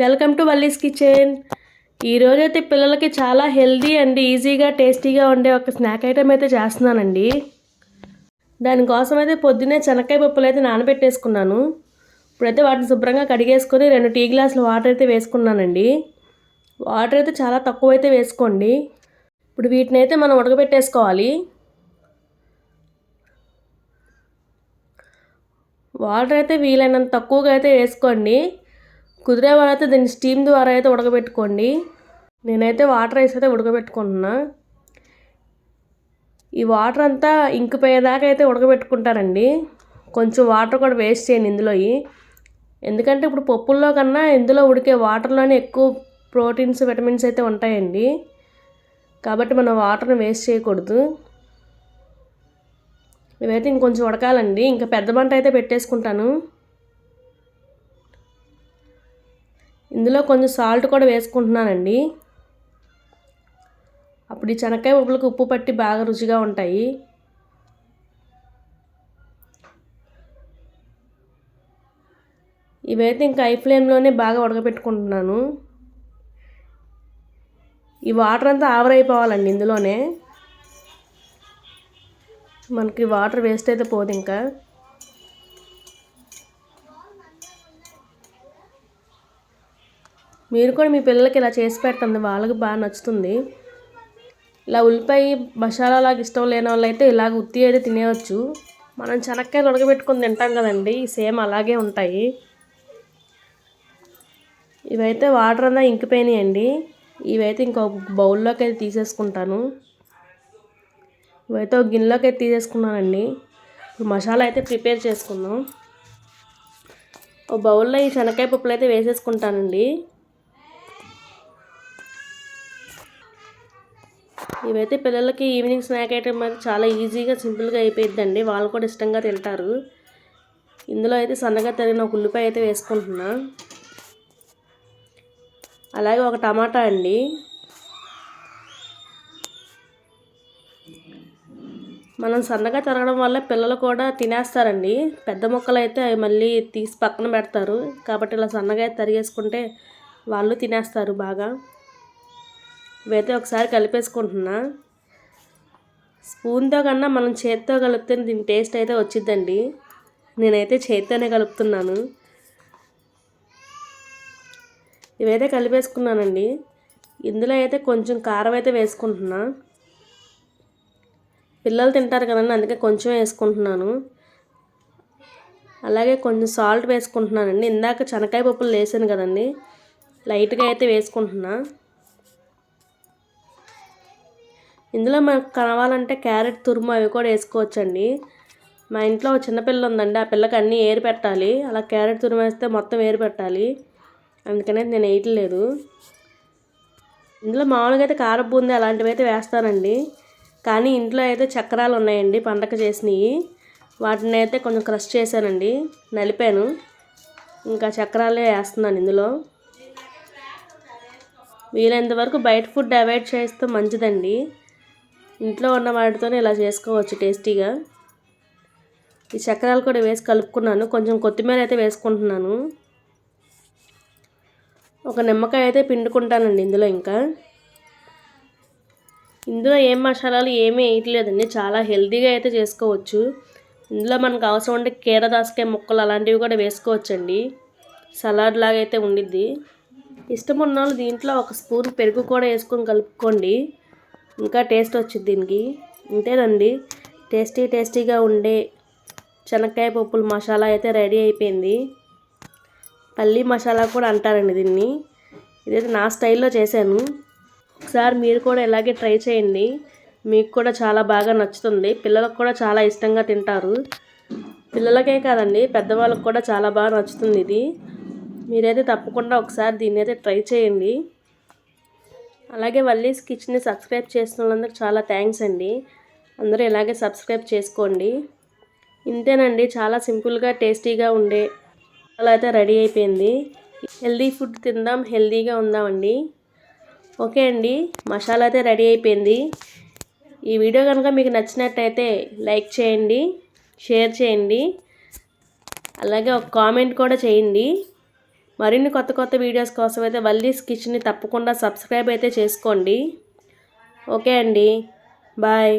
Welcome to Valli's kitchen. ఈరోజు అయితే పిల్లలకి చాలా హెల్దీ అండ్ ఈజీగా టేస్టీగా ఉండే ఒక స్నాక్ ఐటెం అయితే చేస్తున్నానండి. దానికోసం అయితే పొద్దున్నే చెనక్కాయ పప్పులు అయితే నానబెట్టేసుకున్నాను. ఇప్పుడైతే వాటిని శుభ్రంగా కడిగేసుకొని రెండు టీ గ్లాసులు వాటర్ అయితే వేసుకున్నానండి. వాటర్ అయితే చాలా తక్కువ అయితే వేసుకోండి. ఇప్పుడు వీటిని అయితే మనం ఉడకబెట్టేసుకోవాలి. వాటర్ అయితే వీలైనంత తక్కువగా అయితే వేసుకోండి. కుదిరే వాళ్ళైతే దీన్ని స్టీమ్ ద్వారా అయితే ఉడకబెట్టుకోండి. నేనైతే వాటర్ వేసి అయితే ఉడకబెట్టుకుంటున్నా. ఈ వాటర్ అంతా ఇంకిపోయేదాకా అయితే ఉడకబెట్టుకుంటారండి కొంచెం వాటర్ కూడా వేస్ట్ చేయండి ఇందులో ఎందుకంటే ఇప్పుడు పప్పుల్లో కన్నా ఇందులో ఉడికే వాటర్లోనే ఎక్కువ ప్రోటీన్స్ విటమిన్స్ అయితే ఉంటాయండి. కాబట్టి మనం వాటర్ని వేస్ట్ చేయకూడదు. ఇవైతే ఇంకొంచెం ఉడకాలండి. ఇంకా పెద్ద మంట అయితే పెట్టేసుకుంటాను. ఇందులో కొంచెం సాల్ట్ కూడా వేసుకుంటున్నానండి. అప్పుడు ఈ చెనక్కాయ పప్పులకు ఉప్పు పట్టి బాగా రుచిగా ఉంటాయి. ఇవైతే ఇంకా ఐ ఫ్లేమ్లోనే బాగా ఉడకబెట్టుకుంటున్నాను. ఈ వాటర్ అంతా ఆవరైపోవాలండి ఇందులోనే. మనకి వాటర్ వేస్ట్ అయితే పోదు ఇంకా. మీరు కూడా మీ పిల్లలకి ఇలా చేసి పెట్టండి వాళ్ళకి బాగా నచ్చుతుంది. ఇలా ఉల్లిపాయ మసాలాలాగా ఇష్టం లేని వాళ్ళు అయితే ఇలాగ ఉత్తి అయితే తినేయచ్చు. మనం చెనక్కాయలు ఉడకబెట్టుకొని తింటాం కదండి. సేమ్ అలాగే ఉంటాయి. ఇవైతే వాటర్ అంతా ఇంకిపోయినాయండి. ఇవైతే ఇంకొక బౌల్లోకి అయితే తీసేసుకుంటాను. ఇవైతే ఒక గిన్నెలోకి అయితే తీసేసుకున్నానండి. ఇప్పుడు మసాలా అయితే ప్రిపేర్ చేసుకుందాం. ఒక బౌల్లో ఈ శనక్కాయ పప్పులు అయితే వేసేసుకుంటానండి. ఇవైతే పిల్లలకి ఈవినింగ్ స్నాక్ ఐటమ్ అయితే చాలా ఈజీగా సింపుల్గా అయిపోయిద్దండి. వాళ్ళు కూడా ఇష్టంగా తింటారు. ఇందులో అయితే సన్నగా తరిగిన ఒక ఉల్లిపాయ అయితే వేసుకుంటున్నా. అలాగే ఒక టమాటా అండి. మనం సన్నగా తరగడం వల్ల పిల్లలు కూడా తినేస్తారండి. పెద్ద మొక్కలు అయితే అవి మళ్ళీ తీసి పక్కన పెడతారు. కాబట్టి ఇలా సన్నగా తరిగేసుకుంటే వాళ్ళు తినేస్తారు బాగా. ఇవైతే ఒకసారి కలిపేసుకుంటున్నా. స్పూన్తో కన్నా మనం చేతితో కలిపితే దీని టేస్ట్ అయితే వచ్చిద్దండి. నేనైతే చేతితోనే కలుపుతున్నాను. ఇవైతే కలిపేసుకున్నానండి. ఇందులో అయితే కొంచెం కారం అయితే వేసుకుంటున్నా. పిల్లలు తింటారు కదండి అందుకే కొంచెం వేసుకుంటున్నాను. అలాగే కొంచెం సాల్ట్ వేసుకుంటున్నానండి. ఇందాక శనకాయ పప్పులు వేసాను కదండి లైట్గా అయితే వేసుకుంటున్నా. ఇందులో మనకు కావాలంటే క్యారెట్ తురుము అవి కూడా వేసుకోవచ్చండి. మా ఇంట్లో చిన్నపిల్ల ఉందండి ఆ పిల్లకి అన్నీ ఏరి పెట్టాలి. అలా క్యారెట్ తురుము వేస్తే మొత్తం ఏరు పెట్టాలి. అందుకనే నేను వేయట్లేదు. ఇందులో మామూలుగా అయితే కార బూంది అలాంటివి అయితే వేస్తానండి. కానీ ఇంట్లో అయితే చక్రాలు ఉన్నాయండి పండగ చేసినవి. వాటిని అయితే కొంచెం క్రష్ చేశానండి నలిపాను. ఇంకా చక్రాలే వేస్తున్నాను ఇందులో. వీలైనంత వరకు బయట ఫుడ్ అవాయిడ్ చేస్తే మంచిదండి. ఇంట్లో ఉన్న వాటితోనే ఇలా చేసుకోవచ్చు టేస్టీగా. ఈ చక్రాలు కూడా వేసి కలుపుకున్నాను. కొంచెం కొత్తిమీర అయితే వేసుకుంటున్నాను. ఒక నిమ్మకాయ అయితే పిండుకుంటానండి ఇందులో ఇంకా. ఇందులో ఏం మసాలాలు ఏమీ వేయట్లేదండి. చాలా హెల్తీగా అయితే చేసుకోవచ్చు. ఇందులో మనకు అవసరం ఉంటే కీరదాసకాయ ముక్కలు అలాంటివి కూడా వేసుకోవచ్చండి. సలాడ్ లాగా అయితే ఉండిద్ది. ఇష్టం ఉన్న వాళ్ళు దీంట్లో ఒక స్పూన్ పెరుగు కూడా వేసుకొని కలుపుకోండి. ఇంకా టేస్ట్ వచ్చింది దీనికి. అంతేనండి టేస్టీ టేస్టీగా ఉండే శనక్కాయ పప్పుల మసాలా అయితే రెడీ అయిపోయింది. పల్లీ మసాలా కూడా అంటారండి దీన్ని. ఇదైతే నా స్టైల్లో చేశాను. ఒకసారి మీరు కూడా ఇలాగే ట్రై చేయండి. మీకు కూడా చాలా బాగా నచ్చుతుంది. పిల్లలకు కూడా చాలా ఇష్టంగా తింటారు. పిల్లలకే కాదండి పెద్దవాళ్ళకి కూడా చాలా బాగా నచ్చుతుంది ఇది. మీరైతే తప్పకుండా ఒకసారి దీన్ని అయితే ట్రై చేయండి. అలాగే వల్లీస్ కిచెన్ని సబ్స్క్రైబ్ చేస్తున్నందుకు చాలా థ్యాంక్స్ అండి. అందరూ ఇలాగే సబ్స్క్రైబ్ చేసుకోండి. ఇంతేనండి చాలా సింపుల్గా టేస్టీగా ఉండే అలా అయితే రెడీ అయిపోయింది. హెల్దీ ఫుడ్ తిందాం హెల్దీగా ఉందామండి. ఓకే అండి మసాలా అయితే రెడీ అయిపోయింది. ఈ వీడియో కనుక మీకు నచ్చినట్టయితే లైక్ చేయండి షేర్ చేయండి. అలాగే ఒక కామెంట్ కూడా చేయండి. మరిన్ని కొత్త కొత్త వీడియోస్ కోసం అయితే వల్లీస్ కిచెన్ని తప్పకుండా సబ్స్క్రైబ్ అయితే చేసుకోండి. ఓకే అండి. బాయ్.